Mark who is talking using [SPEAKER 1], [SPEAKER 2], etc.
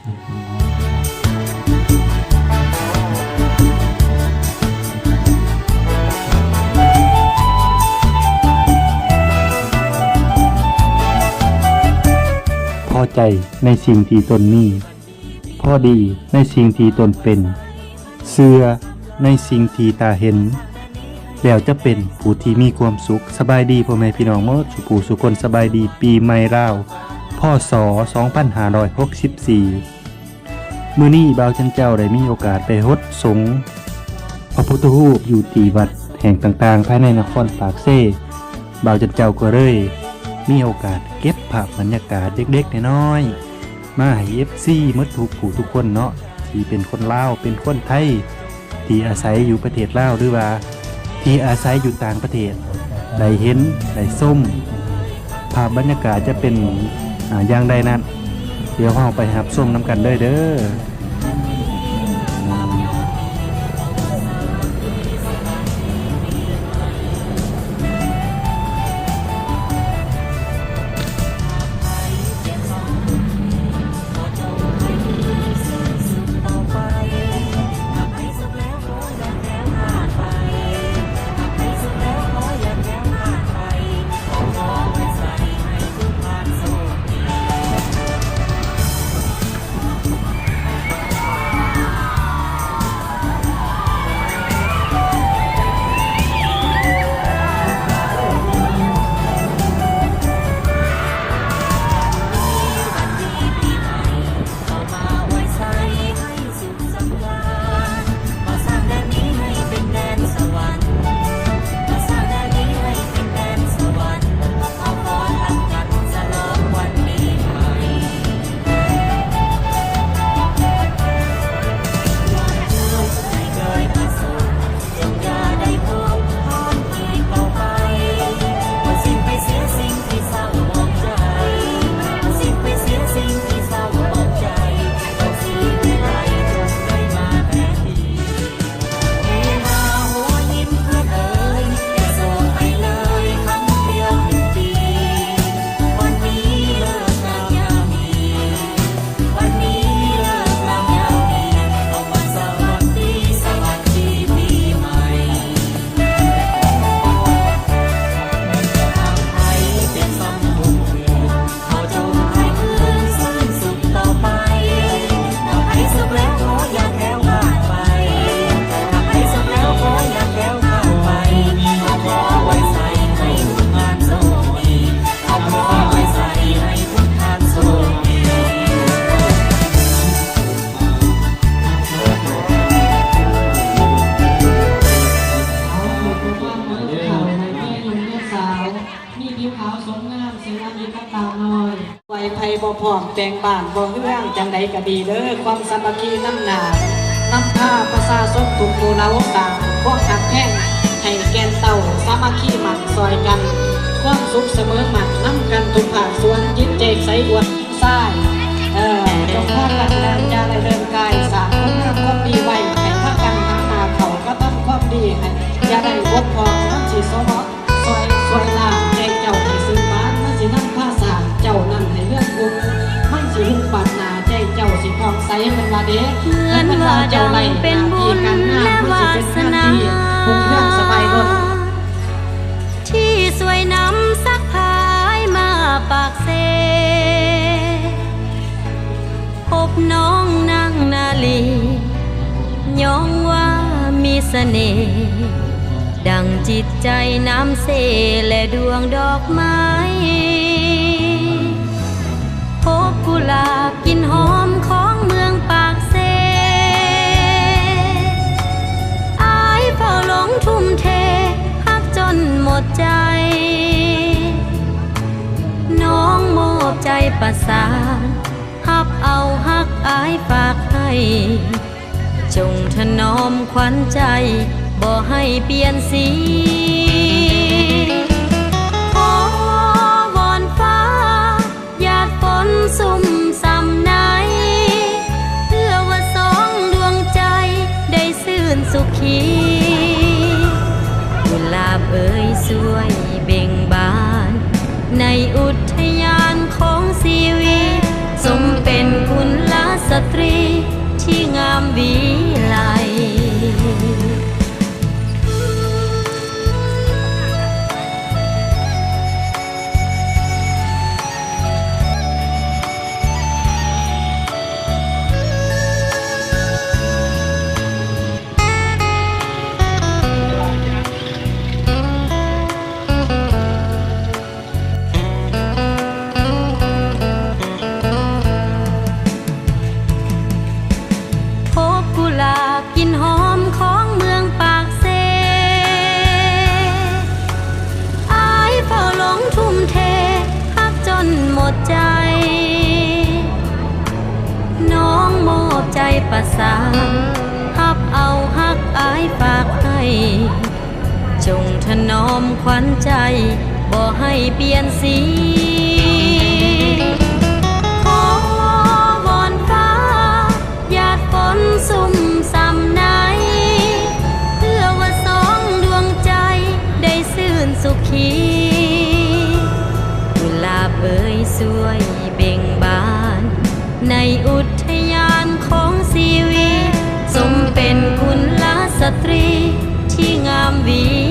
[SPEAKER 1] พอใจในสิ่งที่ตนมีพอดีในสิ่งที่ตนเป็น เสื่อในสิ่งที่ตาเห็น แล้วจะเป็นผู้ที่มีความสุขสบายดีพ่อแม่พี่น้องมดสุผู้สุคนสบายดีปีใหม่ราว พ่อสอ2564 มื้อนี้บ่าวจันเจ้าได้มีโอกาสไปฮดสงพระพุทธรูปอยู่ที่วัดแห่งต่างๆ ภายในนครปากเซ่บ่าวจันเจ้าก็เลยมีโอกาสเก็บภาพบรรยากาศเด็กๆน้อยๆมาให้ FC หมดทุกผู้ทุกคนเนาะที่เป็นคนลาวเป็นคนไทย ที่อาศัยอยู่ประเทศลาวหรือว่า ที่อาศัยอยู่ต่างประเทศได้เห็นได้ส้มภาพบรรยากาศจะเป็น อ่าย่างใดนั้นเดี๋ยวเราไปหับส้มน้ำกันเลยเด้อ
[SPEAKER 2] พบ่พร้อมแต่งบ้านบ่เฮืองจังใดก็ดีเด้อความสามัคคีน้ำหนาน้ำผ้าประสาสมทุกโมนาลต่างพวกหักแห้งให้แกนเต่าสามัคคีหมันซอยกัน ความสุขเสมอหมันน้ำกันทุกภาคส่วนจิตใจใสอวดซ้ายเออจงพากันแรงจาได้เดินกายสาคุณงามความดีไว้ให้พักกันหาหนาเขาก็ทำความดีให้ยาได้บกพ่อ เป็นว่าเด็ก
[SPEAKER 3] เหมือนว่าดังเป็นบุญและวาสนา
[SPEAKER 2] พุ่งเรื่องสบายรถ
[SPEAKER 3] ที่สวยนำสักพายมาปากเซพบน้องนางนาลียองว่ามีเสน่ห์ดังจิตใจน้ำเสและดวงดอกไม้พบกุหลาบกินหอม ดใจ น้องมอบใจประสานฮับเอาฮักอายฝากให้ จงถนอมขวัญใจ บ่ให้เปลี่ยนสี ษาฮับเอาฮักอายฝากให้ จงถนอมขวัญใจ บ่ให้เปลี่ยนสีขอวอนฟ้าหยาดฝนสุ่มซ้ำในเพื่อว่าสองดวงใจได้ซื่นสุขีกุหลาบเอ่ยสวยเบ่งบานในอุท ชีวิ